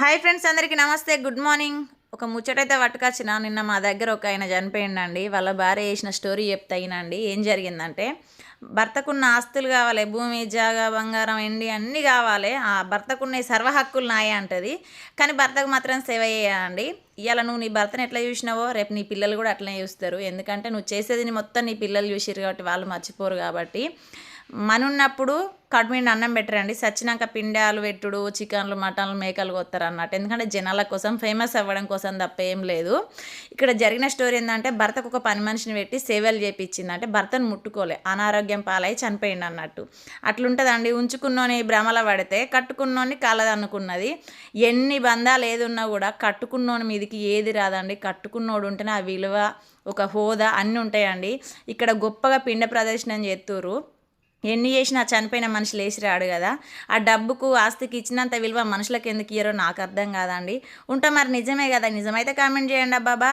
Hi friends అందరికీ నమస్తే. Good morning. ఒక ముచ్చటైతే పట్టుకొచ్చిన. నిన్న మా దగ్గర ఒక ఆయన చనిపోయిండండి. వాళ్ళ భార్య చేసిన స్టోరీ చెప్తాయినండి ఏం జరిగిందంటే భర్తకున్న ఆస్తులు కావాలి భూమి జాగా బంగారం ఎండి అన్నీ కావాలి. ఆ భర్తకున్న ఈ సర్వ హక్కులు నాయే అంటది. కానీ భర్తకు మాత్రం సేవ చేయాలండి. ఇవాళ నువ్వు నీ భర్తను ఎట్లా చూసినావో రేపు నీ పిల్లలు కూడా అట్లనే చూస్తారు. ఎందుకంటే నువ్వు చేసేది మొత్తం నీ పిల్లలు చూసిరు కాబట్టి వాళ్ళు మర్చిపోరు కాబట్టి. మనున్నప్పుడు కడుమిండి అన్నం పెట్టరండి. సచ్చినాక పిండాలు పెట్టుడు చికెన్లు మటన్లు మేకలు కొత్తారు అన్నట్టు ఎందుకంటే జనాల కోసం ఫేమస్ అవ్వడం కోసం తప్ప ఏం లేదు. ఇక్కడ జరిగిన స్టోరీ ఏంటంటే భర్తకు ఒక పని మనిషిని పెట్టి సేవలు చేపించింది అంటే భర్తను ముట్టుకోలే. అనారోగ్యం పాలై చనిపోయింది అన్నట్టు అట్లుంటుందండి. ఉంచుకున్నోని భ్రమల పడితే కట్టుకున్నోని కలదనుకున్నది ఎన్ని బంధాలు ఏది ఉన్నా కూడా కట్టుకున్నోని మీదికి ఏది రాదండి. కట్టుకున్నోడు ఉంటేనే ఆ విలువ ఒక హోదా అన్నీ ఉంటాయండి ఇక్కడ గొప్పగా పిండ ప్రదర్శనం చేస్తుర్రు ఎన్ని చేసినా చనిపోయిన మనిషి లేచి రాడు కదా. ఆ డబ్బుకు ఆస్తికి ఇచ్చినంత విలువ మనుషులకు ఎందుకు ఇయ్యరో నాకు అర్థం కాదండి. ఉంటా మరి నిజమే కదా. నిజమైతే కామెంట్ చేయండి బాబా